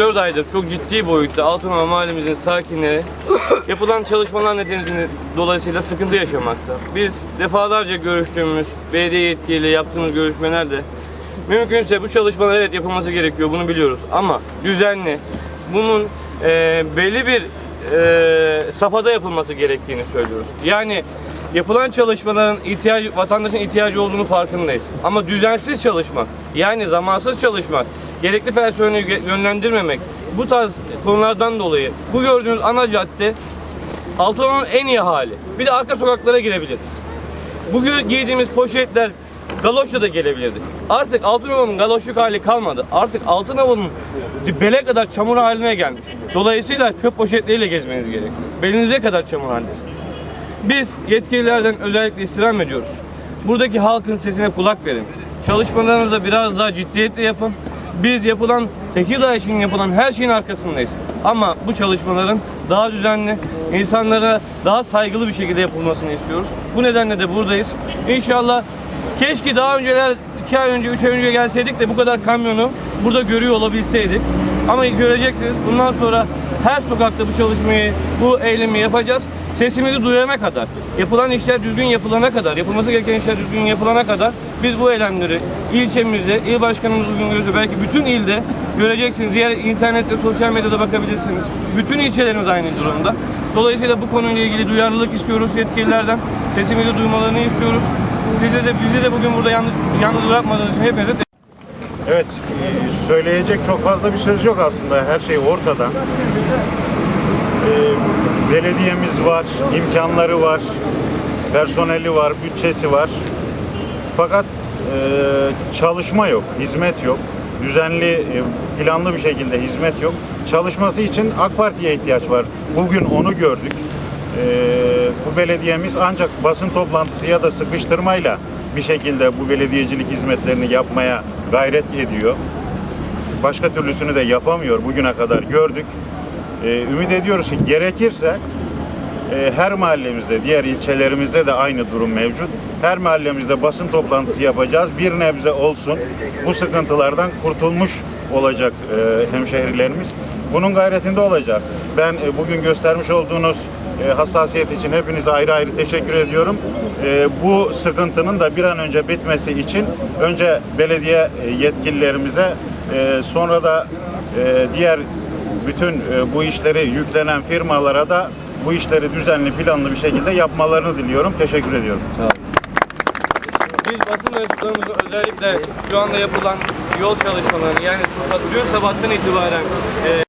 3-4 aydır çok ciddi boyutta Altınova mahallemizin sakinleri yapılan çalışmalar nedeniyle dolayısıyla sıkıntı yaşamakta. Biz defalarca görüştüğümüz belediye yetkiliyle yaptığımız görüşmelerde mümkünse bu çalışmalar evet yapılması gerekiyor bunu biliyoruz ama düzenli bunun e, belli bir e, safhada yapılması gerektiğini söylüyoruz. Yani yapılan çalışmaların ihtiyacı, vatandaşın ihtiyacı olduğunu farkındayız. Ama düzensiz çalışmak, yani zamansız çalışmak, gerekli personeli yönlendirmemek, bu tarz konulardan dolayı bu gördüğünüz ana cadde Altınova'nın en iyi hali. Bir de arka sokaklara girebiliriz. Bugün giydiğimiz poşetler galoşla da gelebilirdik. Artık Altınova'nın galoşluk hali kalmadı. Artık Altınova'nın bele kadar çamur haline gelmiş. Dolayısıyla çöp poşetleriyle gezmeniz gerekiyor. Belinize kadar çamur halindesiniz. Biz yetkililerden özellikle istirham ediyoruz. Buradaki halkın sesine kulak verin. Çalışmalarınızı biraz daha ciddiyetle yapın. Biz yapılan Tekirdağ için yapılan her şeyin arkasındayız. Ama bu çalışmaların daha düzenli, insanlara daha saygılı bir şekilde yapılmasını istiyoruz. Bu nedenle de buradayız. İnşallah keşke daha önceler, iki ay önce, üç ay önce gelseydik de bu kadar kamyonu burada görüyor olabilseydik. Ama göreceksiniz bundan sonra her sokakta bu çalışmayı, bu eylemi yapacağız. Sesimizi duyurana kadar, yapılan işler düzgün yapılana kadar, yapılması gereken işler düzgün yapılana kadar biz bu eylemleri ilçemizde, il başkanımız uygun görürse belki bütün ilde göreceksiniz. Diğer internette, sosyal medyada bakabilirsiniz. Bütün ilçelerimiz aynı durumda. Dolayısıyla bu konuyla ilgili duyarlılık istiyoruz yetkililerden. Sesimizi duymalarını istiyoruz. Size de bizi de bugün burada yalnız, yalnız bırakmadığınız için hepinize Evet, e, söyleyecek çok fazla bir söz yok aslında. Her şey ortada. Belediyemiz var, imkanları var, personeli var, bütçesi var. Fakat e, çalışma yok, hizmet yok. Düzenli, e, planlı bir şekilde hizmet yok. Çalışması için AK Parti'ye ihtiyaç var. Bugün onu gördük. E, bu belediyemiz ancak basın toplantısı ya da sıkıştırmayla bir şekilde bu belediyecilik hizmetlerini yapmaya gayret ediyor. Başka türlüsünü de yapamıyor bugüne kadar gördük. E, ümit ediyoruz ki gerekirse e, her mahallemizde, diğer ilçelerimizde de aynı durum mevcut. Her mahallemizde basın toplantısı yapacağız. Bir nebze olsun bu sıkıntılardan kurtulmuş olacak e, hemşehrilerimiz. Bunun gayretinde olacağız. Ben e, bugün göstermiş olduğunuz e, hassasiyet için hepinize ayrı ayrı teşekkür ediyorum. E, bu sıkıntının da bir an önce bitmesi için önce belediye e, yetkililerimize e, sonra da e, diğer bütün e, bu işleri yüklenen firmalara da bu işleri düzenli planlı bir şekilde yapmalarını diliyorum. Teşekkür ediyorum. Sağ olun. Biz basın mensuplarımızın özellikle şu anda yapılan yol çalışmalarını yani dün sabahtan itibaren e,